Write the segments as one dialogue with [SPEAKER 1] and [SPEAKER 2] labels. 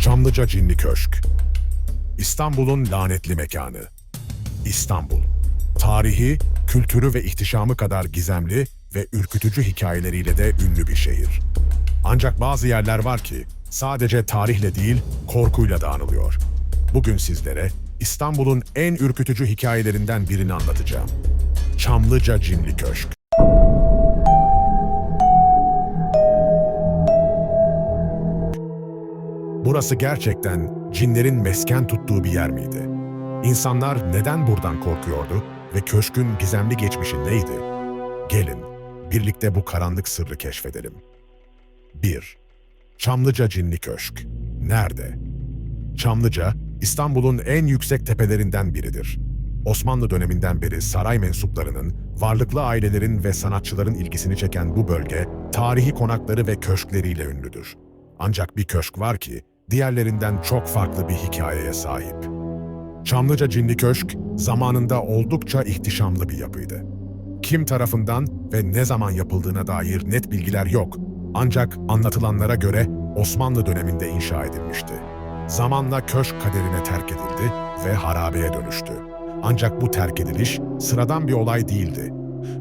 [SPEAKER 1] Çamlıca Cinli Köşk İstanbul'un lanetli mekanı. İstanbul. Tarihi, kültürü ve ihtişamı kadar gizemli ve ürkütücü hikayeleriyle de ünlü bir şehir. Ancak bazı yerler var ki sadece tarihle değil, korkuyla da anılıyor. Bugün sizlere İstanbul'un en ürkütücü hikayelerinden birini anlatacağım. Çamlıca Cinli Köşk. Burası gerçekten cinlerin mesken tuttuğu bir yer miydi? İnsanlar neden buradan korkuyordu ve köşkün gizemli geçmişi neydi? Gelin, birlikte bu karanlık sırrı keşfedelim. 1. Çamlıca Cinli Köşk. Nerede? Çamlıca, İstanbul'un en yüksek tepelerinden biridir. Osmanlı döneminden beri saray mensuplarının, varlıklı ailelerin ve sanatçıların ilgisini çeken bu bölge, tarihi konakları ve köşkleriyle ünlüdür. Ancak bir köşk var ki, diğerlerinden çok farklı bir hikayeye sahip. Çamlıca Cinli Köşk, zamanında oldukça ihtişamlı bir yapıydı. Kim tarafından ve ne zaman yapıldığına dair net bilgiler yok. Ancak anlatılanlara göre Osmanlı döneminde inşa edilmişti. Zamanla köşk kaderine terk edildi ve harabeye dönüştü. Ancak bu terk ediliş sıradan bir olay değildi.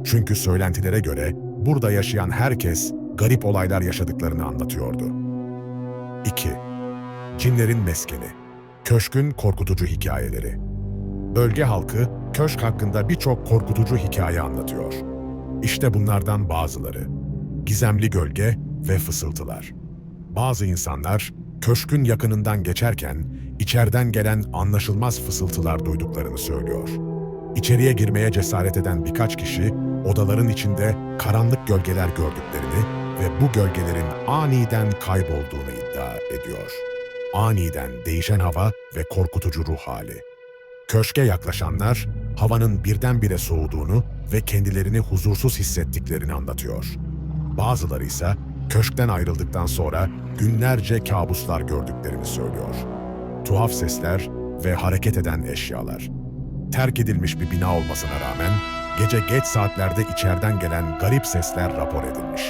[SPEAKER 1] Çünkü söylentilere göre burada yaşayan herkes garip olaylar yaşadıklarını anlatıyordu. 2. Cinlerin Meskeni Köşkün Korkutucu Hikayeleri Bölge halkı köşk hakkında birçok korkutucu hikaye anlatıyor. İşte bunlardan bazıları. Gizemli gölge ve fısıltılar. Bazı insanlar köşkün yakınından geçerken içeriden gelen anlaşılmaz fısıltılar duyduklarını söylüyor. İçeriye girmeye cesaret eden birkaç kişi odaların içinde karanlık gölgeler gördüklerini ve bu gölgelerin aniden kaybolduğunu iddia ediyor. Aniden değişen hava ve korkutucu ruh hali. Köşke yaklaşanlar havanın birdenbire soğuduğunu ve kendilerini huzursuz hissettiklerini anlatıyor. Bazıları ise köşkten ayrıldıktan sonra günlerce kabuslar gördüklerini söylüyor. Tuhaf sesler ve hareket eden eşyalar. Terk edilmiş bir bina olmasına rağmen gece geç saatlerde içeriden gelen garip sesler rapor edilmiş.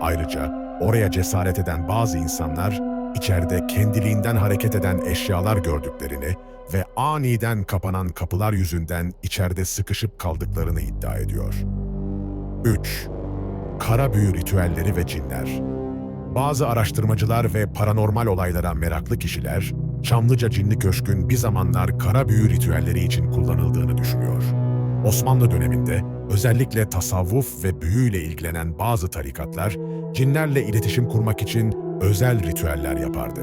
[SPEAKER 1] Ayrıca oraya cesaret eden bazı insanlar içeride kendiliğinden hareket eden eşyalar gördüklerini ve aniden kapanan kapılar yüzünden içeride sıkışıp kaldıklarını iddia ediyor. 3. Kara büyü ritüelleri ve cinler. Bazı araştırmacılar ve paranormal olaylara meraklı kişiler, Çamlıca Cinli Köşk'ün bir zamanlar kara büyü ritüelleri için kullanıldığını düşünüyor. Osmanlı döneminde özellikle tasavvuf ve büyüyle ilgilenen bazı tarikatlar, cinlerle iletişim kurmak için özel ritüeller yapardı.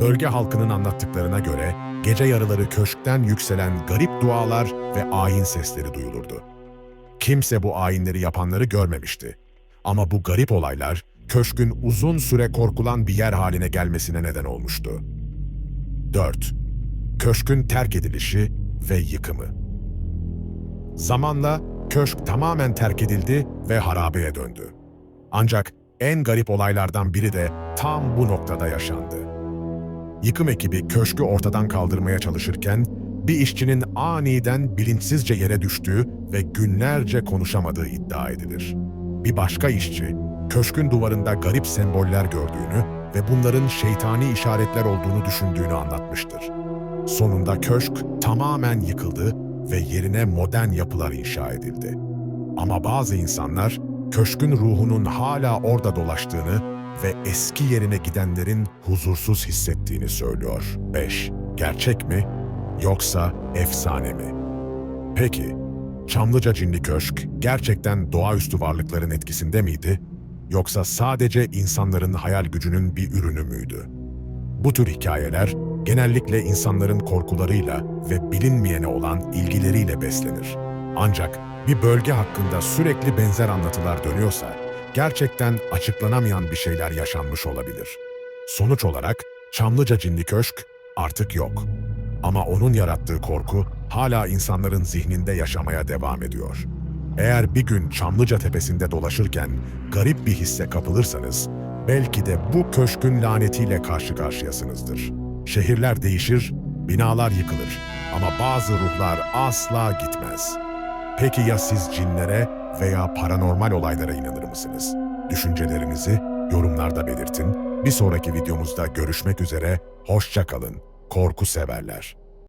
[SPEAKER 1] Bölge halkının anlattıklarına göre gece yarıları köşkten yükselen garip dualar ve ayin sesleri duyulurdu. Kimse bu ayinleri yapanları görmemişti. Ama bu garip olaylar köşkün uzun süre korkulan bir yer haline gelmesine neden olmuştu. 4. Köşkün terk edilişi ve yıkımı. Zamanla köşk tamamen terk edildi ve harabeye döndü. Ancak en garip olaylardan biri de tam bu noktada yaşandı. Yıkım ekibi köşkü ortadan kaldırmaya çalışırken bir işçinin aniden bilinçsizce yere düştüğü ve günlerce konuşamadığı iddia edilir. Bir başka işçi köşkün duvarında garip semboller gördüğünü ve bunların şeytani işaretler olduğunu düşündüğünü anlatmıştır. Sonunda köşk tamamen yıkıldı ve yerine modern yapılar inşa edildi. Ama bazı insanlar köşkün ruhunun hala orada dolaştığını ve eski yerine gidenlerin huzursuz hissettiğini söylüyor. 5. Gerçek mi yoksa efsane mi? Peki, Çamlıca Cinli Köşk gerçekten doğaüstü varlıkların etkisinde miydi? Yoksa sadece insanların hayal gücünün bir ürünü müydü? Bu tür hikayeler genellikle insanların korkularıyla ve bilinmeyene olan ilgileriyle beslenir. Ancak bir bölge hakkında sürekli benzer anlatılar dönüyorsa, gerçekten açıklanamayan bir şeyler yaşanmış olabilir. Sonuç olarak Çamlıca Cinli Köşk artık yok. Ama onun yarattığı korku hala insanların zihninde yaşamaya devam ediyor. Eğer bir gün Çamlıca Tepesi'nde dolaşırken garip bir hisse kapılırsanız, belki de bu köşkün lanetiyle karşı karşıyasınızdır. Şehirler değişir, binalar yıkılır ama bazı ruhlar asla gitmez. Peki ya siz cinlere veya paranormal olaylara inanır mısınız? Düşüncelerinizi yorumlarda belirtin Bir sonraki videomuzda görüşmek üzere, hoşça kalın, korku severler.